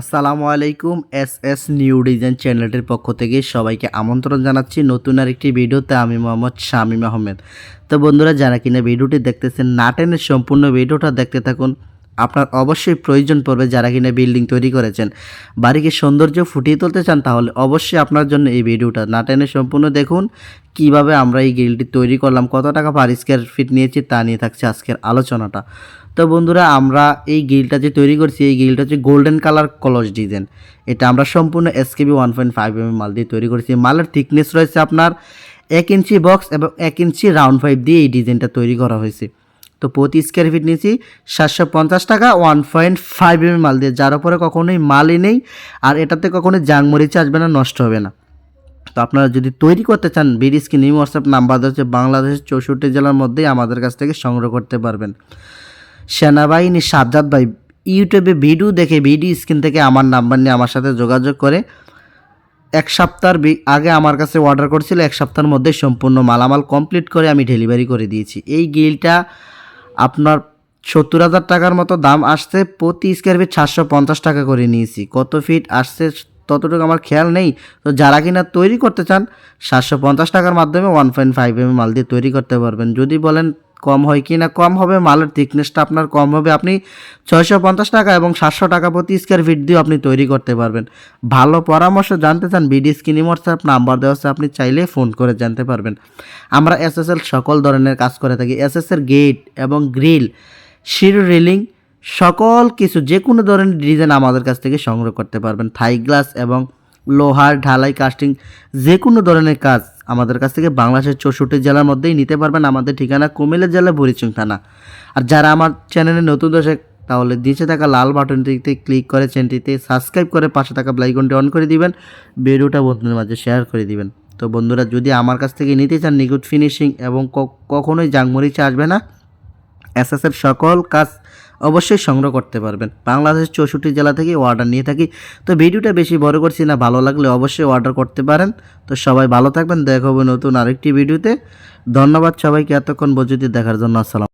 আসসালামু আলাইকুম S S new design চ্যানেলটির পক্ষ থেকে সবাইকে আমন্ত্রণ জানাচ্ছি নতুন আর একটি ভিডিওতে আমি মোহাম্মদ শামীম আহমেদ। তো বন্ধুরা, যারা কিনা ভিডিওটি দেখতেছেন নাটেনের সম্পূর্ণ ভিডিওটা দেখতে থাকুন। আপনার অবশ্যই প্রয়োজন পড়বে যারা কিনা বিল্ডিং তৈরি করেছেন। বাড়িকে সৌন্দর্য ফুটিয়ে তুলতে চান তাহলে অবশ্যই আপনার জন্য এই ভিডিওটা। নাটেনের সম্পূর্ণ দেখুন কীভাবে আমরা এই গ্রিলটি তৈরি করলাম, কত টাকা পার স্কোয়ার ফিট নিয়েছি তা নিয়ে থাকছে আজকের আলোচনাটা। তো বন্ধুরা, আমরা এই গ্রিলটা যে তৈরি করছি, এই গ্রিলটা হচ্ছে গোল্ডেন কালার কলস ডিজাইন এটা আমরা সম্পূর্ণ SKB one point five M মাল দিয়ে তৈরি করেছি। মালের থিকনেস রয়েছে আপনার এক ইঞ্চি বক্স এবং এক ইঞ্চি রাউন্ড ফাইভ দিয়ে এই ডিজাইনটা তৈরি করা হয়েছে। তো প্রতি স্কোয়ার ফিট নিয়েছি সাতশো পঞ্চাশ টাকা ওয়ান পয়েন্ট ফাইভ এম মাল দিয়ে। যার উপরে কখনোই মালই নেই আর এটাতে কখনোই জাংমরিচে আসবে না, নষ্ট হবে না। তো আপনারা যদি তৈরি করতে চান, BD screen new WhatsApp number হচ্ছে বাংলাদেশের চৌষট্টি জেলার মধ্যেই আমাদের কাছ থেকে সংগ্রহ করতে পারবেন। সেনাবাহিনী সাজ্জাদ ভাই, ইউটিউবে ভিডিও দেখে ভিডিও স্ক্রিন থেকে আমার নাম্বার নিয়ে আমার সাথে যোগাযোগ করে, এক সপ্তাহের আগে আমার কাছে অর্ডার করছিল, এক সপ্তাহের মধ্যে সম্পূর্ণ মালামাল কমপ্লিট করে আমি ডেলিভারি করে দিয়েছি। এই গ্রিলটা আপনার সত্তর হাজার টাকার মতো দাম আসছে, প্রতি স্কোয়ার ফিট সাতশো পঞ্চাশ টাকা করে নিয়েছি। কত ফিট আসছে ততটুকু আমার খেয়াল নেই। তো যারা কিনা তৈরি করতে চান, সাতশো পঞ্চাশ টাকার মাধ্যমে ওয়ান পয়েন্ট ফাইভ এম মাল দিয়ে তৈরি করতে পারবেন। যদি বলেন কম হয় কি না কম হবে, মালের থিকনেসটা আপনার কম হবে। আপনি ছয়শো পঞ্চাশ টাকা এবং সাতশো টাকা প্রতি স্কোয়ার ফিট দিয়েও আপনি তৈরি করতে পারবেন। ভালো পরামর্শ জানতে চান বিডি স্ক্রিন হোয়াটসঅ্যাপ নাম্বার দেওয়া আছে, আপনি চাইলে ফোন করে জানতে পারবেন। আমরা এসএসএল সকল ধরনের কাজ করে থাকি। এসএসএর গেট এবং গ্রিল শির রেলিং সকল কিছু যে কোনো ধরনের ডিজাইন আমাদের কাছ থেকে সংগ্রহ করতে পারবেন। থাই গ্লাস এবং লোহার ঢালাই কাস্টিং যে কোনো ধরনের কাজ। আমাদের কাছ থেকে বাংলাদেশের চৌষট্টি জেলার মধ্যেই নিতে পারবেন আমাদের ঠিকানা কুমিল্লা জেলা বুড়িচুং থানা। আর যারা আমার চ্যানেলে নতুন দর্শক, তাহলে দিয়েছে থাকা লাল বাটনটিতে ক্লিক করে চ্যানেলটিতে সাবস্ক্রাইব করে পাশে থাকা ব্লাইকনটি অন করে দিবেন, ভিডিওটা বন্ধুদের মাঝে শেয়ার করে দিবেন। তো বন্ধুরা, যদি আমার কাছ থেকে নিতে চান নিগুড ফিনিশিং এবং কখনোই জাংমরিচে আসবে না এসএসের সকল কাজ অবশ্যই সংগ্রহ করতে পারবেন। বাংলাদেশের চৌষট্টি জেলা থেকে অর্ডার নিয়ে থাকি। তো ভিডিওটা বেশি বড় করছি না, ভালো লাগলে অবশ্যই অর্ডার করতে পারেন। তো সবাই ভালো থাকবেন, দেখা নতুন আরেকটি ভিডিওতে। ধন্যবাদ সবাইকে, এতক্ষণ পর্যন্ত দেখার জন্য আসসালাম।